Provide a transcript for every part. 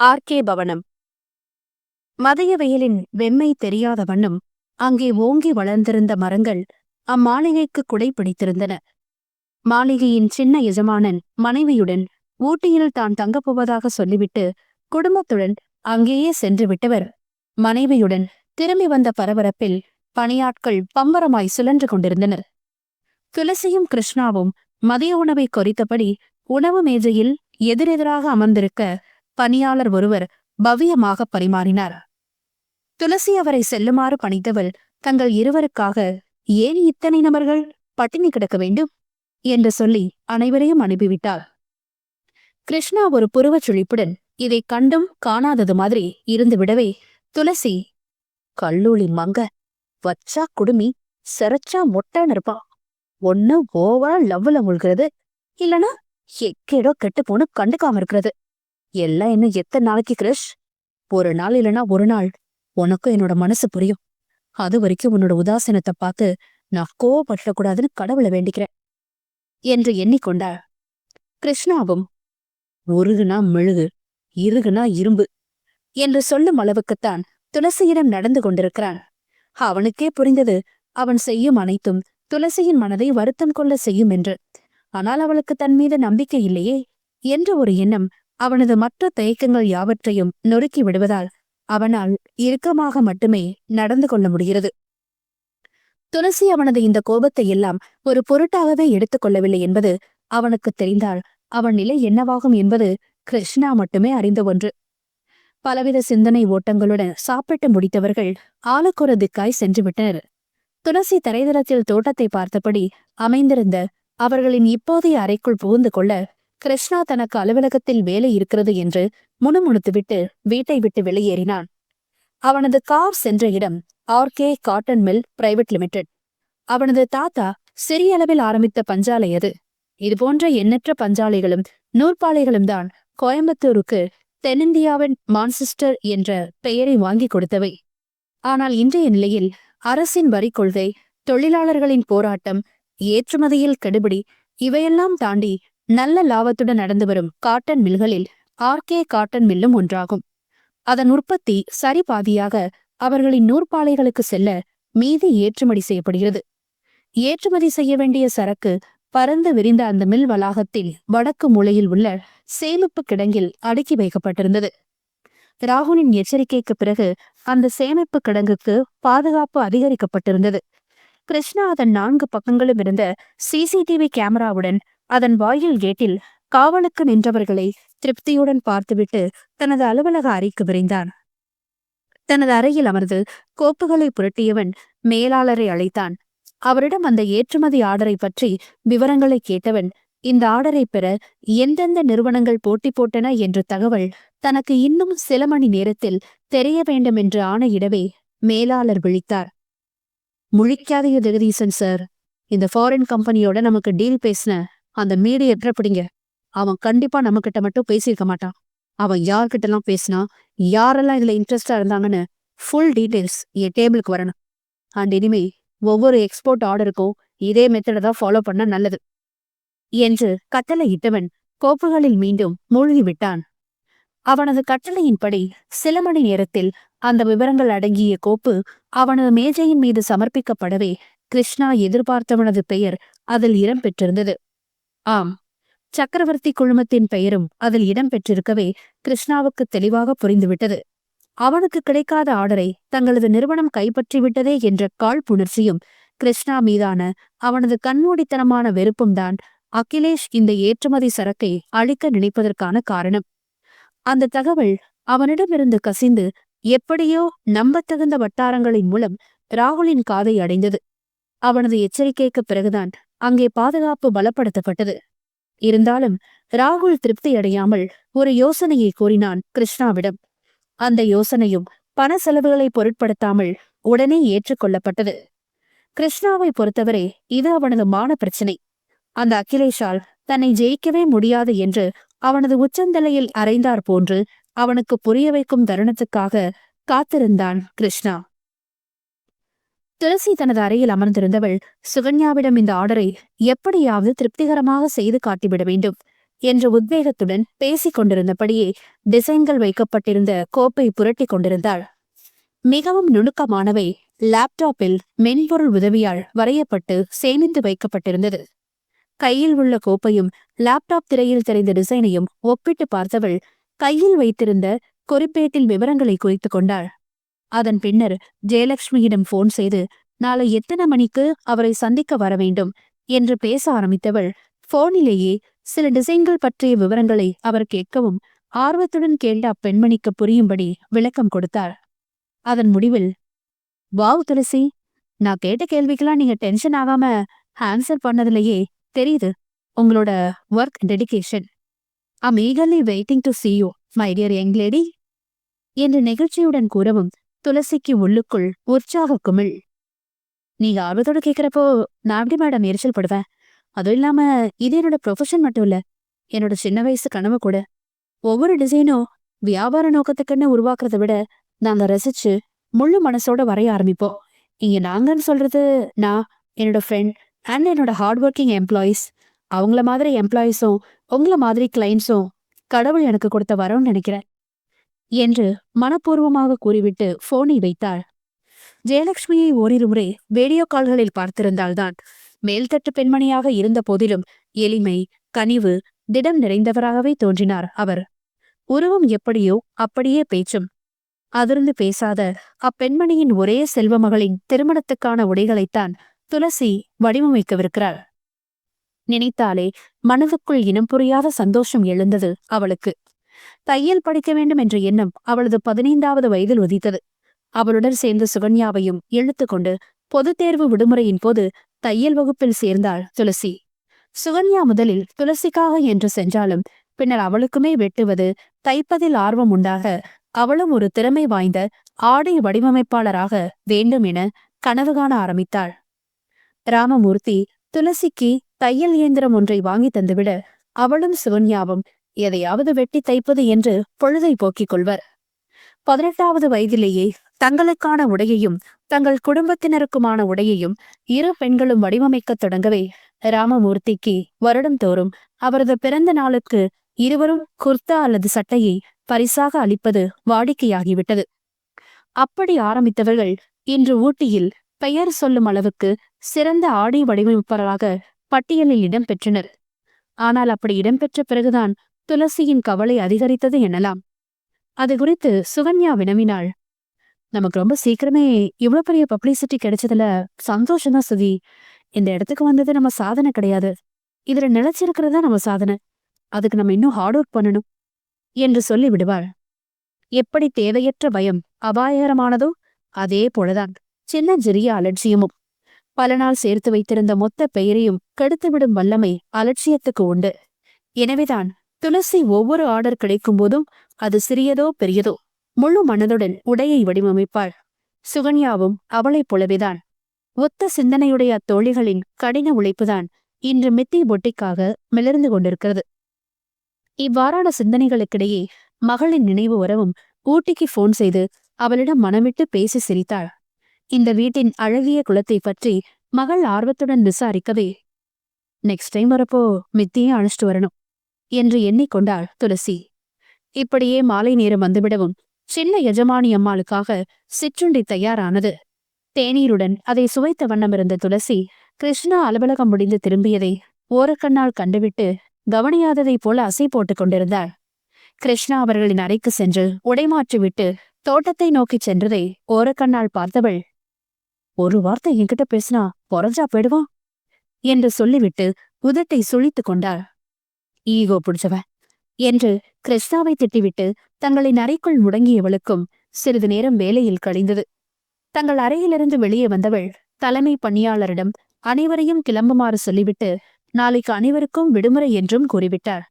R K Bhavanam. மதிய வெயிலின் வெம்மை தெரியாத வண்ணம் அங்கே ஓங்கி வளர்ந்திருந்த மரங்கள் அம்மாளிகைக்கு குடை பிடித்திருந்தன மாளிகையின் சின்ன எஜமானன் மனைவியுடன் ஊட்டியில் தான் தங்கப் போவதாக சொல்லிவிட்டு குடும்பத்துடன் அங்கேயே சென்று விட்டவர். மனைவியுடன் திரும்பி வந்த பரபரப்பில் பணியாட்கள் பம்பரமாய் சுழன்று கொண்டிருந்தனர். துளசியும் கிருஷ்ணாவும் மதிய உணவை கொறித்தபடி உணவு மேஜையில் எதிரெதிராக அமர்ந்திருக்க பணியாளர் ஒருவர் பவ்யமாக பரிமாறினார். துளசி அவரை செல்லுமாறு பணித்தவள் தங்கள் இருவருக்காக ஏன் இத்தனை நபர்கள்? பட்டினி கிடக்க வேண்டும் என்று சொல்லி அனைவரையும் அனுப்பிவிட்டாள். கிருஷ்ணா ஒரு புருவச் சுழிப்புடன் இதைக் கண்டும் காணாதது மாதிரி இருந்து விடவே துளசி கல்லூலி மங்க வச்சா குடுமி சிறச்சா மொட்டான்னு இருப்பா ஒண்ணு ஓவரா லவ்ல முழுகிறது இல்லனா எக்கேடோ கெட்டு போன்னு கண்டுக்காம இருக்கிறது. எல்லாம் இன்னும் எத்தனை நாளைக்கு கிரிஷ்? ஒரு நாள் இல்லனா ஒரு நாள். உனக்கும் என்னோட மனசு புரியும். அது வரைக்கும் உன்னோட உதாசீனத்தை பார்த்து நான் கோவப்படக்கூடாதுன்னு கடவுளை வேண்டிக்கிறேன். என்று எண்ணிக்கொண்டாள். கிருஷ்ணாவும் உருகுனா மெழுகு இருகுனா இரும்பு என்று சொல்லும் அளவுக்குத்தான் துளசியிடம் நடந்து கொண்டிருக்கிறான் அவனுக்கே புரிந்தது அவன் செய்யும் அனைத்தும் துளசியின் மனதை வருத்தம் கொள்ள செய்யும் என்று. ஆனால் அவளுக்கு தன் மீது நம்பிக்கை இல்லையே? என்ற ஒரு எண்ணம் அவனது மற்ற தயக்கங்கள் யாவற்றையும் நொறுக்கி விடுவதால் அவனால் இறுக்கமாக மட்டுமே நடந்து கொள்ள முடிகிறது. துளசி அவனது இந்த கோபத்தை எல்லாம் ஒரு பொருட்டாகவே எடுத்துக் கொள்ளவில்லை என்பது அவனுக்கு தெரிந்தால் அவன் நிலை என்னவாகும் என்பது கிருஷ்ணா மட்டுமே அறிந்த ஒன்று. பலவித சிந்தனை ஓட்டங்களுடன் சாப்பிட்டு முடித்தவர்கள் ஆளுக்கொரு திக்காய் சென்று விட்டனர் துளசி தரைதளத்தில் தோட்டத்தை பார்த்தபடி அமைந்திருந்த அவர்களின் இப்போதைய அறைக்குள் புகுந்து கொள்ள கிருஷ்ணா தனக்கு அலுவலகத்தில் வேலை இருக்கிறது என்று முணுமுணுத்துவிட்டு வீட்டை விட்டு வெளியேறினான். அவனது கார் சென்ற இடம் RK cotton mill private limited. அவனது தாத்தா சிறிய அளவில் ஆரம்பித்த பஞ்சாலை அது. இதுபோன்ற எண்ணற்ற பஞ்சாலைகளும் நூற்பாலைகளும் தான் கோயம்புத்தூருக்கு தென்னிந்தியாவின் மான்செஸ்டர் என்ற பெயரை வாங்கி கொடுத்தவை. ஆனால் இன்றைய நிலையில் அரசின் வரி கொள்கை தொழிலாளர்களின் போராட்டம் ஏற்றுமதியில் கெடுபிடி இவையெல்லாம் தாண்டி நல்ல லாபத்துடன் நடந்து வரும் காட்டன் மில்களில் ஆர்கே காட்டன் மில்லும் ஒன்றாகும். அதன் உற்பத்தி சரிபாதியாக அவர்களின் நூற்பாலைகளுக்கு செல்ல மீதி ஏற்றுமதி செய்யப்படுகிறது. ஏற்றுமதி செய்ய வேண்டிய சரக்கு பரந்து விரிந்த அந்த மில் வளாகத்தில் வடக்கு மூலையில் உள்ள சேமிப்பு கிடங்கில் அடுக்கி வைக்கப்பட்டிருந்தது. ராகுலின் எச்சரிக்கைக்கு பிறகு அந்த சேமிப்பு கிடங்குக்கு பாதுகாப்பு அதிகரிக்கப்பட்டிருந்தது. கிருஷ்ணா அதன் நான்கு பக்கங்களும் இருந்த சிசிடிவி கேமராவுடன் அதன் வாயில் கேட்டில் காவலுக்கு நின்றவர்களை திருப்தியுடன் பார்த்துவிட்டு தனது அலுவலக அறைக்கு விரைந்தான். தனது அறையில் அமர்ந்து கோப்புகளை புரட்டியவன் மேலாளரை அழைத்தான். அவரிடம் அந்த ஏற்றுமதி ஆர்டரை பற்றி விவரங்களை கேட்டவன் இந்த ஆர்டரை பெற எந்தெந்த நிறுவனங்கள் போட்டி போட்டன? என்ற தகவல் தனக்கு இன்னும் சில மணி நேரத்தில் தெரிய வேண்டும் என்று ஆணையிடவே மேலாளர் விழித்தார். முழிக்காதீங்க ஜெகதீசன் சார். இந்த ஃபாரின் கம்பெனியோட நமக்கு டீல் பேசின அந்த மீடியேட்டரை பிடிங்க. அவன் கண்டிப்பா நம்ம கிட்ட மட்டும் பேசியிருக்க மாட்டான். அவன் யார்கிட்டலாம் பேசினா யாரெல்லாம் இதுல இன்ட்ரெஸ்டா இருந்தாங்கன்னு ஃபுல் டீடைல்ஸ் என் டேபிளுக்கு வரணும். அண்ட் இனிமே ஒவ்வொரு எக்ஸ்போர்ட் ஆர்டருக்கும் இதே மெத்தடை தான் ஃபாலோ பண்ண நல்லது. என்று கட்டளை இட்டவன் கோப்புகளில் மீண்டும் மூழ்கி விட்டான் அவனது கட்டளையின்படி சில மணி நேரத்தில் அந்த விவரங்கள் அடங்கிய கோப்பு அவனது மேஜையின் மீது சமர்ப்பிக்கப்படவே கிருஷ்ணா எதிர்பார்த்தவனது பெயர் அதில் இடம்பெற்றிருந்தது ஆம். சக்கரவர்த்தி குழுமத்தின் பெயரும் அதில் இடம்பெற்றிருக்கவே கிருஷ்ணாவுக்கு தெளிவாக புரிந்துவிட்டது. அவனுக்கு கிடைக்காத ஆர்டரை தங்களது நிறுவனம் கைப்பற்றிவிட்டதே என்ற காழ்ப்புணர்ச்சியும் கிருஷ்ணா மீதான அவனது கண்மூடித்தனமான வெறுப்பும் தான் அகிலேஷ் இந்த ஏற்றுமதி சரக்கை அழிக்க நினைப்பதற்கான காரணம். அந்த தகவல் அவனிடமிருந்து கசிந்து எப்படியோ நம்பத்தகுந்த வட்டாரங்களின் மூலம் ராகுலின் காதை அடைந்தது. அவனது எச்சரிக்கைக்கு பிறகுதான் அங்கே பாதுகாப்பு பலப்படுத்தப்பட்டது. இருந்தாலும் ராகுல் திருப்தி அடையாமல் ஒரு யோசனையை கூறினான் கிருஷ்ணாவிடம். அந்த யோசனையும் பண செலவுகளை பொருட்படுத்தாமல் உடனே ஏற்றுக்கொள்ளப்பட்டது கிருஷ்ணாவை பொறுத்தவரை இது அவனது மான பிரச்சனை. அந்த அகிலேஷால் தன்னை ஜெயிக்கவே முடியாது என்று அவனது உச்சந்தலையில் அறைந்தார் போன்று அவனுக்கு புரிய வைக்கும் தருணத்துக்காக காத்திருந்தான் கிருஷ்ணா. துளசி தனது அறையில் அமர்ந்திருந்தவள் சுகன்யாவிடம் இந்த ஆர்டரை எப்படியாவது திருப்திகரமாக செய்து காட்டிவிட வேண்டும் என்ற உத்வேகத்துடன் பேசிக் கொண்டிருந்தபடியே டிசைன்கள் வைக்கப்பட்டிருந்த கோப்பை புரட்டிக் கொண்டிருந்தாள். மிகவும் நுணுக்கமானவை லேப்டாப்பில் மென்பொருள் உதவியால் வரையப்பட்டு சேமித்து வைக்கப்பட்டிருந்தது. கையில் உள்ள கோப்பையும் லேப்டாப் திரையில் தெரிந்த டிசைனையும் ஒப்பிட்டு பார்த்தவள் கையில் வைத்திருந்த குறிப்பேட்டில் விவரங்களை குறித்து கொண்டாள். அதன் பின்னர் ஜெயலட்சுமியிடம் போன் செய்து நாளை எத்தனை மணிக்கு அவரை சந்திக்க வர வேண்டும்? என்று பேச ஆரம்பித்தவள். போனிலேயே சில டிசைன்கள் பற்றிய விவரங்களை அவர் கேட்கவும் ஆர்வத்துடன் கேட்ட அப்பெண்மணிக்கு புரியும்படி விளக்கம் கொடுத்தார். அதன் முடிவில் வாவ் துளசி நான் கேட்ட கேள்விக்கெல்லாம் நீங்க டென்ஷன் ஆகாம ஆன்சர் பண்ணதுலயே தெரியுது. உங்களோட work dedication am eagerly waiting to see you my dear young lady என்று நெகிழ்ச்சியுடன் கூறவும் துளசிக்கு உள்ளுக்குள் உற்சாக குமிழ் நீங்க ஆர்வத்தோட கேக்குறப்போ நான் எப்படி மேடம் எரிச்சல் படுவேன்? அதுவும் இல்லாம இது என்னோட ப்ரொஃபஷன் மட்டும் இல்ல. என்னோட சின்ன வயசு கனவு கூட. ஒவ்வொரு டிசைனும் வியாபார நோக்கத்துக்குன்னு உருவாக்குறத விட நாங்க ரசிச்சு முழு மனசோட வரைய ஆரம்பிப்போம். இங்க நாங்கன்னு சொல்றது நான் என்னோட ஃப்ரெண்ட் அண்ட் என்னோட ஹார்ட் ஒர்க்கிங் எம்ப்ளாயீஸ் அவங்கள மாதிரி எம்ப்ளாயீஸும் உங்கள மாதிரி கிளைண்ட்ஸும் கடவுள் எனக்கு கொடுத்த வரோம்னு நினைக்கிறேன். என்று மனப்பூர்வமாக கூறிவிட்டு போனை வைத்தாள். ஜெயலட்சுமியை ஓரிரு முறை வீடியோ கால்களில் பார்த்திருந்தால்தான் மேல்தட்டு பெண்மணியாக இருந்த போதிலும் எளிமை கனிவு திடம் நிறைந்தவராகவே தோன்றினார் அவர். உருவம் எப்படியோ அப்படியே பேச்சும். அதிர்ந்து பேசாத அப்பெண்மணியின் ஒரே செல்வ மகளின் திருமணத்துக்கான உடைகளைத்தான் துளசி வடிவமைக்கவிருக்கிறாள். நினைத்தாலே மனதுக்குள் இனம் புரியாத சந்தோஷம் எழுந்தது அவளுக்கு. தையல் படிக்க வேண்டும் என்ற எண்ணம் அவளது பதினைந்தாவது வயதில் உதித்தது. அவளுடன் சேர்ந்து சுகன்யாவையும் எழுத்துக்கொண்டு பொதுத் தேர்வு விடுமுறையின் போது தையல் வகுப்பில் சேர்ந்தாள் துளசி. சுகன்யா முதலில் துளசிக்காக என்று சென்றாலும் பின்னர் அவளுக்குமே வெட்டுவது தைப்பதில் ஆர்வம் உண்டாக அவளும் ஒரு திறமை வாய்ந்த ஆடை வடிவமைப்பாளராக வேண்டும் என கனவு காண ஆரம்பித்தாள். ராமமூர்த்தி துளசிக்கு தையல் இயந்திரம் ஒன்றை வாங்கி தந்துவிட அவளும் சுகன்யாவும் எதையாவது வெட்டி தைப்பது என்று பொழுதை போக்கிக் கொள்வர். பதினெட்டாவது வயதிலேயே தங்களுக்கான உடையையும் தங்கள் குடும்பத்தினருக்குமான உடையையும் இரு பெண்களும் வடிவமைக்கத் தொடங்கவே ராமமூர்த்திக்கு வருடம் தோறும் அவரது பிறந்த நாளுக்கு இருவரும் குர்தா அல்லது சட்டையை பரிசாக அளிப்பது வாடிக்கையாகிவிட்டது. அப்படி ஆரம்பித்தவர்கள் இன்று ஊட்டியில் பெயர் சொல்லும் அளவுக்கு சிறந்த ஆடை வடிவமைப்பாளராக பட்டியலில் இடம்பெற்றனர் ஆனால் அப்படி இடம்பெற்ற பிறகுதான் துளசியின் கவலை அதிகரித்தது எனலாம். அது குறித்து சுகன்யா வினவினாள். நமக்கு ரொம்ப சீக்கிரமே இவ்வளவு பெரிய பப்ளிசிட்டி கிடைச்சதுல சந்தோஷம்தான் சுதி. இந்த இடத்துக்கு வந்தது நம்ம சாதனை கிடையாது. இதுல நிலைச்சிருக்கிறதா நம்ம சாதனை. அதுக்கு நம்ம இன்னும் ஹார்ட் ஒர்க் பண்ணணும் என்று சொல்லி விடுவாள். எப்படி தேவையற்ற பயம் அபாயகரமானதோ அதே போலதான். சின்ன சிறிய அலட்சியமும். பல நாள் சேர்த்து வைத்திருந்த மொத்த பெயரையும் கெடுத்துவிடும் வல்லமை அலட்சியத்துக்கு உண்டு. எனவேதான் துளசி ஒவ்வொரு ஆர்டர் கிடைக்கும் போதும் அது சிறியதோ பெரியதோ முழு மனதுடன் உடையை வடிவமைப்பாள். சுகன்யாவும் அவளைப் போலவேதான். ஒத்த சிந்தனையுடைய அத்தோழிகளின் கடின உழைப்புதான் இன்று மித்தி பொட்டிக்காக மிளர்ந்து கொண்டிருக்கிறது. இவ்வாறான சிந்தனைகளுக்கிடையே மகளின் நினைவு வரவும் ஊட்டிக்கு போன் செய்து அவளிடம் மனமிட்டு பேசி சிரித்தாள். இந்த வீட்டின் அழகிய குலத்தை பற்றி மகள் ஆர்வத்துடன் விசாரிக்கவே நெக்ஸ்ட் டைம் வரப்போ மித்தியே அழைச்சிட்டு வரணும். என்று எண்ணிக்கொண்டாள் துளசி. இப்படியே மாலை நேரம் வந்துவிடவும் சின்ன எஜமானி அம்மாளுக்காக சிற்றுண்டி தயாரானது. தேநீருடன் அதை சுவைத்த வண்ணம் இருந்த துளசி கிருஷ்ணா அலுவலகம் முடிந்து திரும்பியதை ஓரக்கண்ணால் கண்டுவிட்டு கவனியாததைப் போல அசை போட்டுக் கொண்டிருந்தாள். கிருஷ்ணா அவர்களின் அறைக்கு சென்று உடைமாற்றிவிட்டு தோட்டத்தை நோக்கிச் சென்றதை ஓரக்கண்ணால் பார்த்தவள் ஒரு வார்த்தை என்கிட்ட பேசினா பொறஞ்சா போயிடுவான்? என்று சொல்லிவிட்டு உதட்டை சுழித்துக் கொண்டாள். ஈகோ பிடிச்சவன். என்று கிருஷ்ணாவை திட்டிவிட்டு தங்களின் அறைக்குள் முடங்கியவளுக்கும் சிறிது நேரம் வேலையில் கழிந்தது. தங்கள் அறையிலிருந்து வெளியே வந்தவள் தலைமை பணியாளரிடம் அனைவரையும் கிளம்புமாறு சொல்லிவிட்டு நாளைக்கு அனைவருக்கும் விடுமுறை என்றும் கூறிவிட்டார்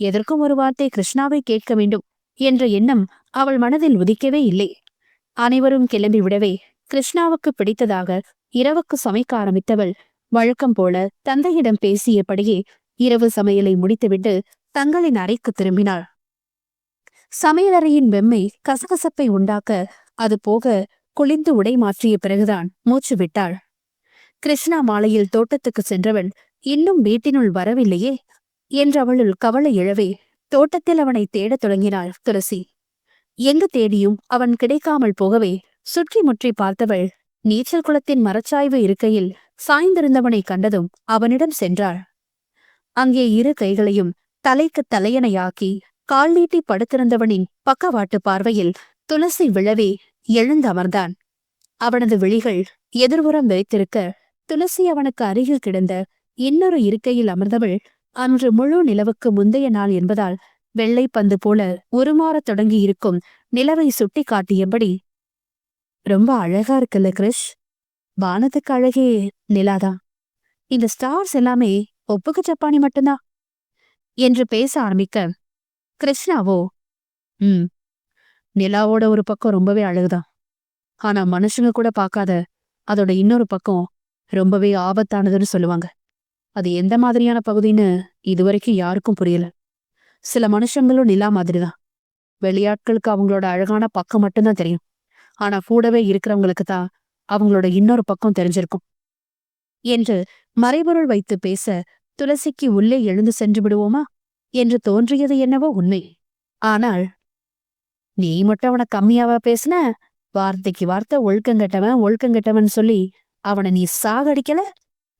எதற்கும் ஒரு வார்த்தை கிருஷ்ணாவை கேட்க வேண்டும் என்ற எண்ணம் அவள் மனதில் உதிக்கவே இல்லை. அனைவரும் கிளம்பி விடவே கிருஷ்ணாவுக்கு பிடித்ததாக இரவுக்கு சமைக்க ஆரம்பித்தவள் வழக்கம் போல தந்தையிடம் பேசியபடியே இரவு சமையலை முடித்துவிட்டு தங்களின் அறைக்கு திரும்பினாள். சமையலறையின் வெம்மை கசகசப்பை உண்டாக்க அது போக குளிந்து உடை மாற்றிய பிறகுதான் மூச்சு விட்டாள். கிருஷ்ணா மாலையில் தோட்டத்துக்கு சென்றவன் இன்னும் வீட்டினுள் வரவில்லையே? என்றவளுள் கவலை இழவே தோட்டத்தில் அவனை தேடத் தொடங்கினாள் துளசி. எங்கு தேடியும் அவன் கிடைக்காமல் போகவே சுற்றி முற்றி பார்த்தவள் நீச்சல் குளத்தின் மரச்சாய்வு இருக்கையில் சாய்ந்திருந்தவனை கண்டதும் அவனிடம் சென்றாள். அங்கே இரு கைகளையும் தலைக்கு தலையணையாக்கி கால் நீட்டி படுத்திருந்தவனின் பக்கவாட்டு பார்வையில் துளசி விழவே எழுந்தமர்ந்தான். அவனது விழிகள் எதிர்புறம் வைத்திருக்க துளசி அவனுக்கு அருகில் கிடந்த இன்னொரு இருக்கையில் அமர்ந்தவள் அன்று முழு நிலவுக்கு முந்தைய நாள் என்பதால் வெள்ளை பந்து போல உருமாறத் தொடங்கியிருக்கும் நிலவை சுட்டி காட்டியபடி ரொம்ப அழகா இருக்குல்ல கிறிஷ் வானத்துக்கு அழகே நிலாதான். இந்த ஸ்டார்ஸ் எல்லாமே ஒப்புக்கு ஜப்பானி மட்டும்தான். என்று பேச ஆரம்பிக்க கிருஷ்ணாவோ ம் நிலாவோட ஒரு பக்கம் ரொம்பவே அழகுதான். ஆனா மனுஷங்க கூட பார்க்காத அதோட இன்னொரு பக்கம் ரொம்பவே ஆபத்தானதுன்னு சொல்லுவாங்க. அது எந்த மாதிரியான பகுதின்னு இதுவரைக்கும் யாருக்கும் புரியல. சில மனுஷங்களும் நிலா மாதிரிதான். வெளியாட்களுக்கு அவங்களோட அழகான பக்கம் மட்டும்தான் தெரியும். ஆனா கூடவே இருக்கிறவங்களுக்கு தான் அவங்களோட இன்னொரு பக்கம் தெரிஞ்சிருக்கும். என்று மறைபொருள் வைத்து பேச துளசிக்கு உள்ளே எழுந்து சென்று விடுவோமா? என்று தோன்றியது என்னவோ உண்மை. ஆனால் நீ மட்டும் அவனை கம்மியாவா பேசுன? வார்த்தைக்கு வார்த்தை ஒழுக்கங்கெட்டவன் ஒழுக்கங்கெட்டவன் சொல்லி அவனை நீ சாகடிக்கல?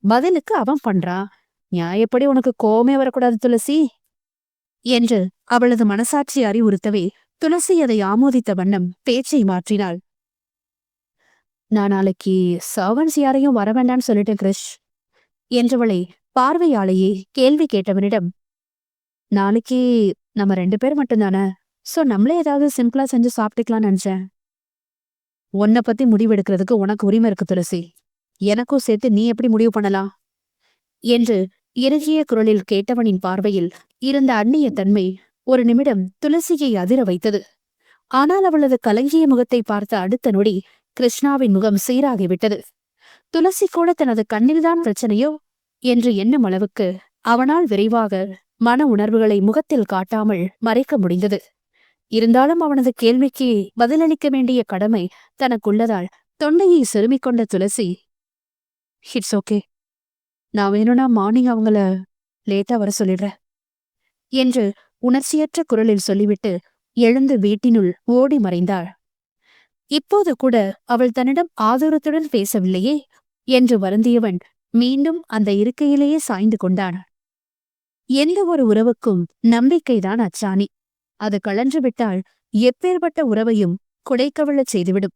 பதிலுக்கு அவன் பண்றான் நியாயப்படி உனக்கு கோமே வரக்கூடாது துளசி? என்று அவளது மனசாட்சி அறிவுறுத்தவே துளசி அதை ஆமோதித்த வண்ணம் பேச்சை மாற்றினாள். நான் நாளைக்கு சர்வன்ஸ் யாரையும் வர வேண்டாம்னு சொல்லிட்டேன் கிரிஷ் என்றவளை பார்வையாலேயே கேள்வி கேட்டவனிடம் நாளைக்கு நம்ம ரெண்டு பேர் மட்டும்தானே? சோ நம்மளே ஏதாவது சிம்பிளா செஞ்சு சாப்பிட்டுக்கலாம்னு நினைச்சேன். உன்னை பத்தி முடிவெடுக்கிறதுக்கு உனக்கு உரிமை இருக்கு துளசி. எனக்கும் சேர்த்து நீ எப்படி முடிவு பண்ணலாம்? என்று இறுகிய குரலில் கேட்டவனின் பார்வையில் இருந்த அந்நிய தன்மை ஒரு நிமிடம் துளசியை அதிர வைத்தது. ஆனால் அவளது கலங்கிய முகத்தை பார்த்த அடுத்த நொடி கிருஷ்ணாவின் முகம் சீராகிவிட்டது. துளசி கூட தனது கண்ணில்தான் பிரச்சனையோ என்று எண்ணும் அளவுக்கு அவனால் விரைவாக மன உணர்வுகளை முகத்தில் காட்டாமல் மறைக்க முடிந்தது. இருந்தாலும் அவனது கேள்விக்கு பதிலளிக்க வேண்டிய கடமை தனக்குள்ளதால் தொண்டையை செருமிக் கொண்ட துளசி இட்ஸ் ஓகே நான் வேணும்னா மார்னிங் அவங்கள லேட்டா வர சொல்லிடுறேன் என்று உணர்ச்சியற்ற குரலில் சொல்லிவிட்டு எழுந்து வீட்டினுள் ஓடி மறைந்தாள். இப்போது கூட அவள் தன்னிடம் ஆதரத்துடன் பேசவில்லையே? என்று வருந்தியவன் மீண்டும் அந்த இருக்கையிலேயே சாய்ந்து கொண்டான் எந்த ஒரு உறவுக்கும் நம்பிக்கைதான் அச்சாணி. அது கழன்று விட்டால் எப்பேற்பட்ட உறவையும் குடைக்கவிழச் செய்துவிடும்.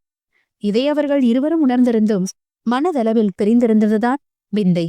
இதை அவர்கள் இருவரும் உணர்ந்திருந்தும் மனதளவில் பிரிந்திருந்ததுதான் விந்தை.